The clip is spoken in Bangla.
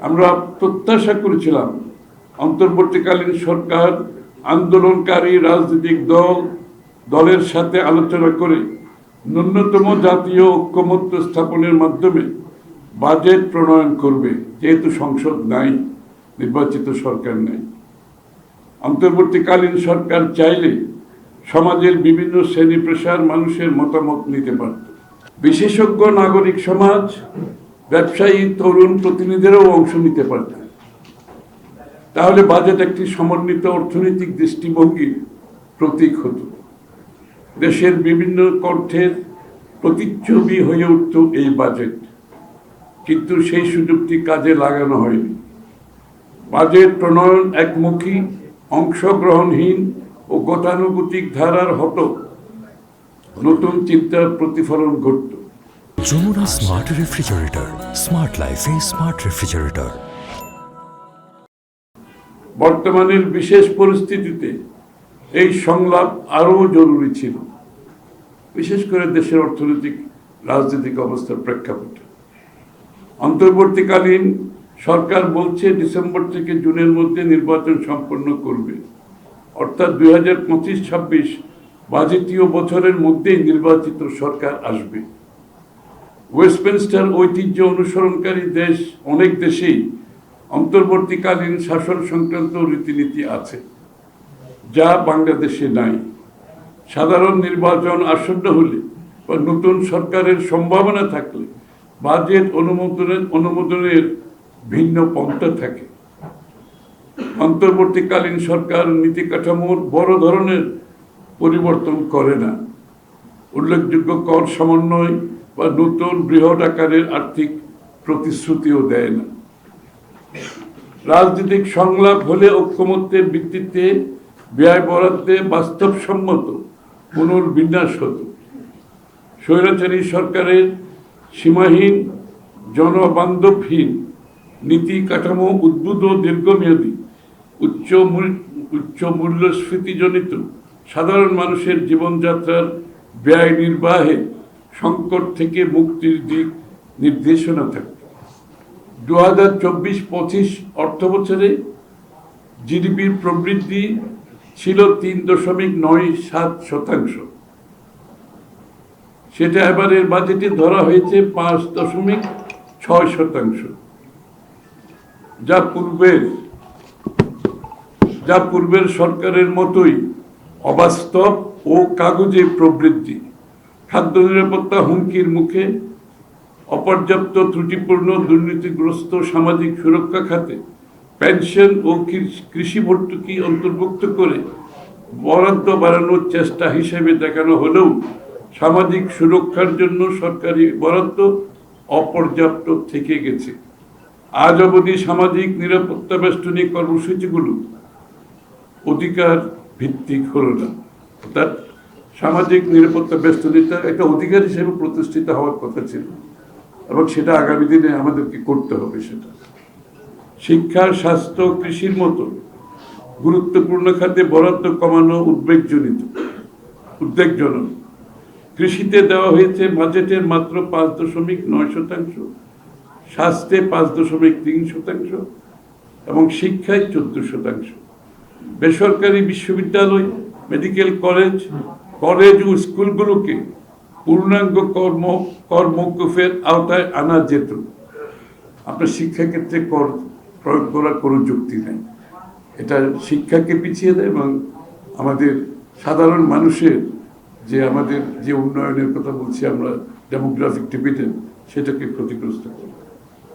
আমরা প্রত্যাশা করেছিলাম, অন্তর্বর্তীকালীন সরকার, আন্দোলনকারী রাজনৈতিক দল, দলের সাথে আলোচনা করে ন্যূনতম জাতীয় ঐক্যমত্য স্থাপনের মাধ্যমে বাজেট প্রণয়ন করবে, যেহেতু সংসদ নাই, নির্বাচিত সরকার নেই। অন্তর্বর্তীকালীন সরকার চাইলে সমাজের বিভিন্ন শ্রেণি পেশার মানুষের মতামত নিতে পারত। বিশেষজ্ঞ নাগরিক সমাজ ব্যবসায়ী তরুণ প্রতিনিধিরাও অংশ নিতে পারত তাহলে বাজেট একটি সমন্বিত অর্থনৈতিক দৃষ্টিভঙ্গির প্রতীক হতো। দেশের বিভিন্ন কণ্ঠের প্রতিচ্ছবি হয়ে উঠত এই বাজেট। কিন্তু সেই সুযোগটি কাজে লাগানো হয়নি। বাজেট প্রণয়ন একমুখী, অংশগ্রহণহীন ও গতানুগতিক ধারার হতো। নতুন চিন্তার প্রতিফলন ঘটত। যমুনা স্মার্ট রেফ্রিজারেটর স্মার্ট লাইফে স্মার্ট রেফ্রিজারেটর বর্তমানের বিশেষ পরিস্থিতিতে এই সংলাপ আরও জরুরি ছিল। বিশেষ করে দেশের অর্থনৈতিক, রাজনৈতিক অবস্থার প্রেক্ষাপটে। অন্তর্বর্তীকালীন সরকার বলছে ডিসেম্বর থেকে জুনের মধ্যে নির্বাচন সম্পন্ন করবে। অর্থাৎ দুই হাজার পঁচিশ ছাব্বিশ বাজেটীয় বছরের মধ্যেই নির্বাচিত সরকার আসবে। ওয়েস্টমিনস্টার ঐতিহ্য অনুসরণকারী দেশ, অনেক দেশেই অন্তর্বর্তীকালীন শাসন সংক্রান্ত রীতিনীতি আছে, যা বাংলাদেশে নাই। সাধারণ নির্বাচন আসন্ন হলে বা নতুন সরকারের সম্ভাবনা থাকলে বাজেট অনুমোদনের অনুমোদনের ভিন্ন পন্থা থাকে। অন্তর্বর্তীকালীন সরকার নীতি কাঠামোর বড় ধরনের পরিবর্তন করে না। উল্লেখযোগ্য কর সমন্বয় বা নতুন বৃহৎ আকারের আর্থিক প্রতিশ্রুতিও দেয় না। রাজনৈতিক সংলাপ হলে ঐক্যমত্যের ভিত্তিতে ব্যয় বরাদ্দে বাস্তবসম্মত পুনর্বিন্যাস হতো। স্বৈরাচারী সরকারের সীমাহীন, জনবান্ধবহীন নীতি কাঠামো উদ্ভুত দীর্ঘমেয়াদী, উচ্চ উচ্চ মূল্যস্ফীতিজনিত সাধারণ মানুষের জীবনযাত্রার ব্যয় নির্বাহে সংকট থেকে মুক্তির দিক নির্দেশনা থাকে দু হাজার চব্বিশ পঁচিশ অর্থ বছরে জিডিপির প্রবৃদ্ধি ছিল তিন দশমিক নয় সাত শতাংশ। সেটা এবারের বাজেটে ধরা হয়েছে পাঁচ দশমিক ছয় শতাংশ। যা পূর্বের যা পূর্বের সরকারের মতোই অবাস্তব ও কাগজে প্রবৃদ্ধি। খাদ্য নিরাপত্তা হুমকির মুখে অপর্যাপ্ত ত্রুটিপূর্ণ, দুর্নীতিগ্রস্ত সামাজিক সুরক্ষা খাতে পেনশন ও কৃষি- ভর্তুকি অন্তর্ভুক্ত করে বরাদ্দ বাড়ানোর চেষ্টা হিসেবে দেখানো হলেও সামাজিক সুরক্ষার জন্য সরকারি বরাদ্দ অপর্যাপ্ত থেকে গেছে। আজ অবধি সামাজিক নিরাপত্তা বেষ্টনী কর্মসূচিগুলো অধিকার ভিত্তিক হলো না। অর্থাৎ সামাজিক নিরাপত্তা বেষ্টনীটা একটা অধিকার হিসেবে প্রতিষ্ঠিত হওয়ার কথা ছিল। এবং সেটা আগামী দিনে আমাদেরকে করতে হবে সেটা। শিক্ষা, স্বাস্থ্য, কৃষির মতো গুরুত্বপূর্ণ খাতে বরাদ্দ কমানো উদ্বেগজনিত, উদ্বেগজনক। কৃষিতে দেওয়া হয়েছে বাজেটের মাত্র পাঁচ দশমিক নয় শতাংশ, স্বাস্থ্যে পাঁচ দশমিক তিন শতাংশ এবং শিক্ষায় চোদ্দ শতাংশ। বেসরকারি বিশ্ববিদ্যালয়, মেডিকেল কলেজ কলেজ ও স্কুলগুলোকে পূর্ণাঙ্গ কর্ম কর মৌকুফের আওতায় আনা যেত। আপনার শিক্ষাক্ষেত্রে কর, প্রয়োগ করার কোনো যুক্তি নেই। এটা শিক্ষাকে পিছিয়ে দেয় এবং আমাদের সাধারণ মানুষের যে আমাদের যে উন্নয়নের কথা বলছি আমরা ডেমোগ্রাফিক ডিভিডেন্ড সেটাকে ক্ষতিগ্রস্ত করে।